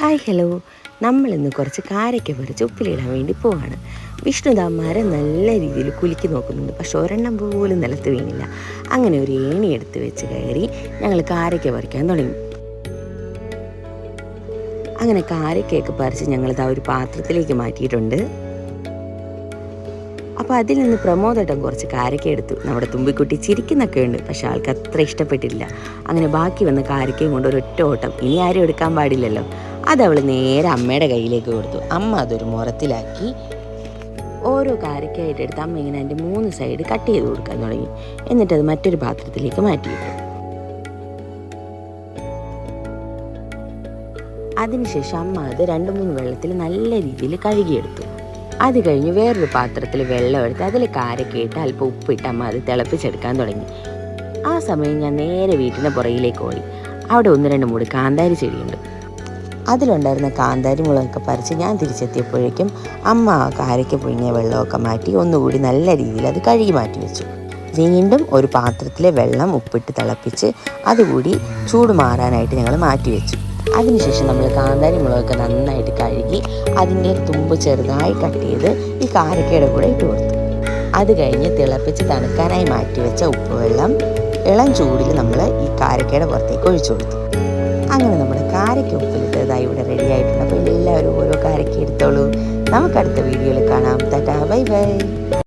Hi hello നമ്മളിന്ന് കുറച്ച് കാരയ്ക്ക പറിച്ച് ഉപ്പിലിടാൻ വേണ്ടി പോവാണ്. വിഷ്ണുദാമാരെ നല്ല രീതിയിൽ കുലുക്കി നോക്കുന്നുണ്ട്. പക്ഷെ ഒരെണ്ണം പോലും നിലത്ത് വീണില്ല. അങ്ങനെ ഒരു ഏണി എടുത്ത് വെച്ച് കയറി ഞങ്ങൾ കാരയ്ക്ക പറിക്കാൻ തുടങ്ങി. അങ്ങനെ കാരയ്ക്കയൊക്കെ പറിച്ച് ഞങ്ങൾ ആ ഒരു പാത്രത്തിലേക്ക് മാറ്റിയിട്ടുണ്ട്. അപ്പോൾ അതിൽ നിന്ന് പ്രമോദേട്ടൻ കുറച്ച് കാരക്ക എടുത്തു. നമ്മുടെ തുമ്പിക്കുട്ടി ചിരിക്കുന്നൊക്കെ ഉണ്ട്. പക്ഷെ ആൾക്ക് അത്ര ഇഷ്ടപ്പെട്ടില്ല. അങ്ങനെ ബാക്കി വന്ന കാരക്കയും കൊണ്ട് ഒരൊറ്റ ഓട്ടം. ഇനി ആരും എടുക്കാൻ പാടില്ലല്ലോ. അത് അവൾ നേരെ അമ്മയുടെ കയ്യിലേക്ക് കൊടുത്തു. അമ്മ അതൊരു മുറത്തിലാക്കി ഓരോ കാരക്കായിട്ട് എടുത്ത് അമ്മ ഇങ്ങനെ അതിന്റെ മൂന്ന് സൈഡ് കട്ട് ചെയ്ത് കൊടുക്കാൻ തുടങ്ങി. എന്നിട്ടത് മറ്റൊരു പാത്രത്തിലേക്ക് മാറ്റിയിട്ടു. അതിനുശേഷം അമ്മ അത് രണ്ട് മൂന്ന് വെള്ളത്തിൽ നല്ല രീതിയിൽ കഴുകിയെടുത്തു. അത് കഴിഞ്ഞ് വേറൊരു പാത്രത്തിൽ വെള്ളം എടുത്ത് അതിൽ കാരക്കയിട്ട് അല്പം ഉപ്പിട്ട് അമ്മ അത് തിളപ്പിച്ചെടുക്കാൻ തുടങ്ങി. ആ സമയം ഞാൻ നേരെ വീട്ടിന്റെ പുറകിലേക്ക് പോയി അവിടെ ഒന്ന് രണ്ട് മൂട് കാന്താരി ചെടിയുണ്ട്. അതിലുണ്ടായിരുന്ന കാന്താരി മുളകൊക്കെ പറിച്ച് ഞാൻ തിരിച്ചെത്തിയപ്പോഴേക്കും അമ്മ കാരയ്ക്ക് പുഴുങ്ങിയ വെള്ളമൊക്കെ മാറ്റി ഒന്നുകൂടി നല്ല രീതിയിൽ അത് കഴുകി മാറ്റി വെച്ചു. വീണ്ടും ഒരു പാത്രത്തിലെ വെള്ളം ഉപ്പിട്ട് തിളപ്പിച്ച് അതുകൂടി ചൂട് മാറാനായിട്ട് ഞങ്ങൾ മാറ്റി വെച്ചു. അതിനുശേഷം നമ്മൾ കാന്താരി മുളകൊക്കെ നന്നായിട്ട് കഴുകി അതിന്റെ തുമ്പ് ചെറുതായി കട്ട് ചെയ്ത് ഈ കാരക്കയുടെ കൂടെ ഇട്ട് കൊടുത്തു. അത് കഴിഞ്ഞ് തിളപ്പിച്ച് തണുക്കാനായി മാറ്റി വെച്ച ഉപ്പുവെള്ളം ഇളം ചൂടിൽ നമ്മൾ ഈ കാരക്കയുടെ പുറത്തേക്ക് ഒഴിച്ചു കൊടുത്തു. അങ്ങനെ നമ്മുടെ ഉപ്പിലിട്ട് ഇതായി ഇവിടെ റെഡി ആയിട്ടുണ്ട്. അപ്പോൾ എല്ലാവരും ഓരോ കാരയ്ക്ക് എടുത്തോളൂ. നമുക്ക് അടുത്ത വീഡിയോയിൽ കാണാം. Tata bye bye.